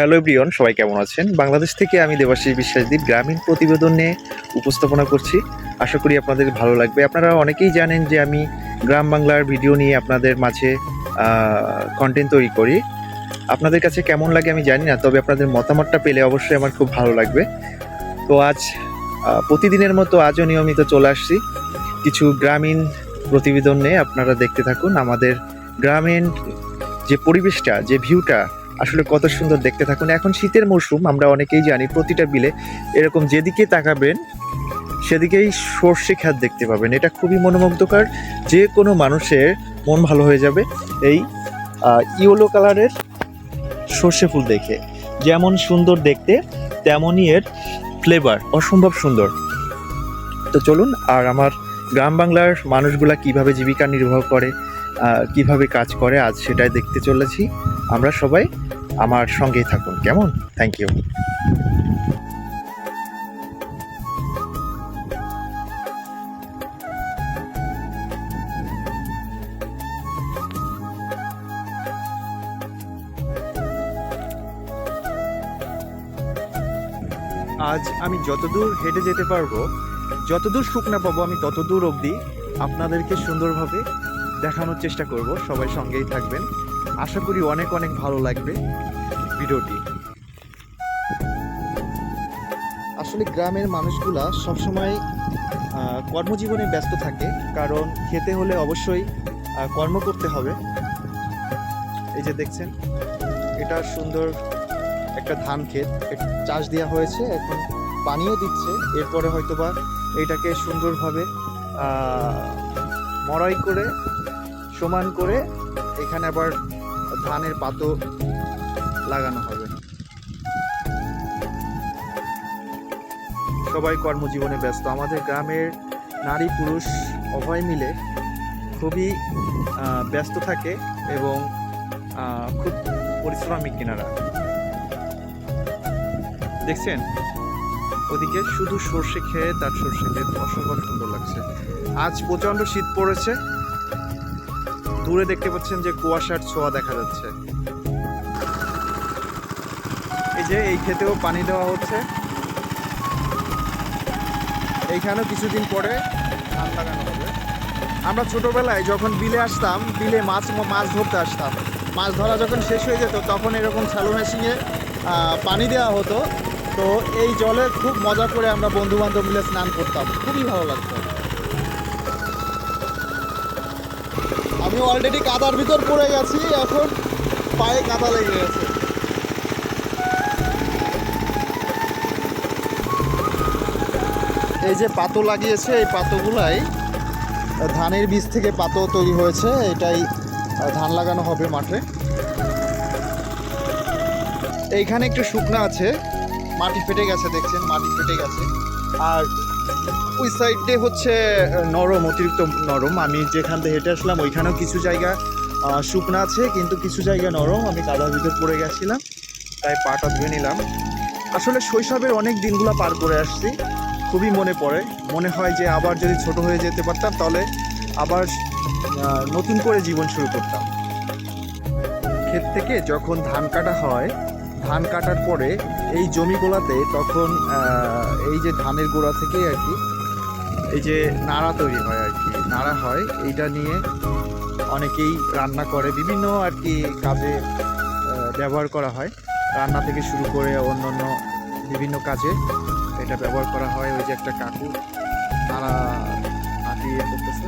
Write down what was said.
Hello everyone সবাই কেমন আছেন? বাংলাদেশ থেকে আমি দেবাশিস বিশ্বাসদীপ গ্রামীণ প্রতিবেদন নিয়ে উপস্থাপনা করছি। আশা করি আপনাদের ভালো লাগবে। আপনারা অনেকেই জানেন যে আমি গ্রাম বাংলার ভিডিও নিয়ে আপনাদের মাঝে কন্টেন্ট তৈরি করি। আপনাদের কাছে কেমন লাগে আমি জানি না, তবে আপনাদের মতামতটা পেলে অবশ্যই আমার খুব ভালো লাগবে। তো আজ প্রতিদিনের মতো আজও নিয়মিত চলে আসছি। কিছু গ্রামীণ প্রতিবেদন নিয়ে আপনারা দেখতে থাকুন। আমাদের গ্রামীণ যে পরিবেশটা, যে ভিউটা আসলে কত সুন্দর দেখতে থাকুন। এখন শীতের মরশুম, আমরা অনেকেই জানি প্রতিটা বিলে এরকম যেদিকে তাকাবেন, সেদিকেই সর্ষে খ্যাত দেখতে পাবেন। এটা খুবই মনোমুগ্ধকর। যে কোনো মানুষের মন ভালো হয়ে যাবে এই ইয়েলো কালারের সর্ষে ফুল দেখে। যেমন সুন্দর দেখতে, তেমনই এর ফ্লেভার অসম্ভব সুন্দর। তো চলুন, আর আমার গ্রাম বাংলার মানুষগুলা কীভাবে জীবিকা নির্বাহ করে কীভাবে কাজ করে, আজ সেটাই দেখতে চলেছি। আমরা সবাই আমার সঙ্গেই থাকুন। কেমন? থ্যাংক ইউ আজ আমি যতদূর হেঁটে যেতে পারব, যতদূর শুকনা পাবো আমি ততদূর অবধি আপনাদেরকে সুন্দরভাবে দেখানোর চেষ্টা করব। সবাই সঙ্গেই থাকবেন। আশা করি অনেক অনেক ভালো লাগবে ভিডিওটি। আসলে গ্রামের মানুষগুলা সবসময় কর্মজীবনে ব্যস্ত থাকে, কারণ খেতে হলে অবশ্যই কর্ম করতে হবে। এই যে দেখছেন, এটা সুন্দর একটা ধান ক্ষেত। চাষ দেওয়া হয়েছে, এখন পানিও দিচ্ছে। এরপরে হয়তোবা এটাকে সুন্দরভাবে মড়াই করে, সমান করে এখানে আবার ধানের পাতো লাগানো হবে। সবাই কর্মজীবনে ব্যস্ত। আমাদের গ্রামের নারী পুরুষ উভয় মিলে খুবই ব্যস্ত থাকে এবং খুব পরিশ্রমিক কিনারা। দেখছেন? ওদিকে শুধু সর্ষে খেয়ে তার সর্ষে খেয়ে অসম্ভব সুন্দর লাগছে। আজ প্রচণ্ড শীত পড়েছে। দূরে দেখতে পাচ্ছেন যে কুয়াশার ছোঁয়া দেখা যাচ্ছে। এই যে, এই ক্ষেতেও পানি দেওয়া হচ্ছে। এইখানেও কিছুদিন পরে ধান লাগানো হবে। আমরা ছোটবেলায় যখন বিলে আসতাম, বিলে মাছ মাছ ধরতে আসতাম। মাছ ধরা যখন শেষ হয়ে যেত, তখন এরকম স্যালো মেশিনে পানি দেওয়া হতো। তো এই জলে খুব মজা করে আমরা বন্ধু বান্ধব মিলে স্নান করতাম। খুবই ভালো লাগতো। আমি অলরেডি কাদার ভিতর পড়ে গেছি, এখন পায়ে কাদা লেগে গেছে। এই যে পাতো লাগিয়েছে, এই পাতোগুলাই ধানের বীজ থেকে পাতো তৈরি হয়েছে, এটাই ধান লাগানো হবে মাঠে। এইখানে একটু শুকনো আছে, মাটি ফেটে গেছে, দেখছেন মাটি ফেটে গেছে। আর ওই সাইডে হচ্ছে নরম, অতিরিক্ত নরম। আমি যেখান থেকে হেঁটে আসলাম, ওইখানেও কিছু জায়গা শুকনো আছে, কিন্তু কিছু জায়গা নরম। আমি কাদার ভিতর পড়ে গেছিলাম, তাই পাটা ধুয়ে নিলাম। আসলে শৈশবের অনেক দিনগুলো পার করে আসছি, খুবই মনে পড়ে। মনে হয় যে আবার যদি ছোট হয়ে যেতে পারতাম, তাহলে আবার নতুন করে জীবন শুরু করতাম। ক্ষেত থেকে যখন ধান কাটা হয়, ধান কাটার পরে এই জমিগুলোতে তখন এই যে ধানের গোড়া থেকে আর কি, এই যে নাড়া তৈরি হয় আর কি, নাড়া হয়, এইটা নিয়ে অনেকেই রান্না করে, বিভিন্ন আর কি কাজে ব্যবহার করা হয়। রান্না থেকে শুরু করে অন্যান্য বিভিন্ন কাজে এটা ব্যবহার করা হয়। ওই যে একটা কাকু তারা ইয়ে করতেছে।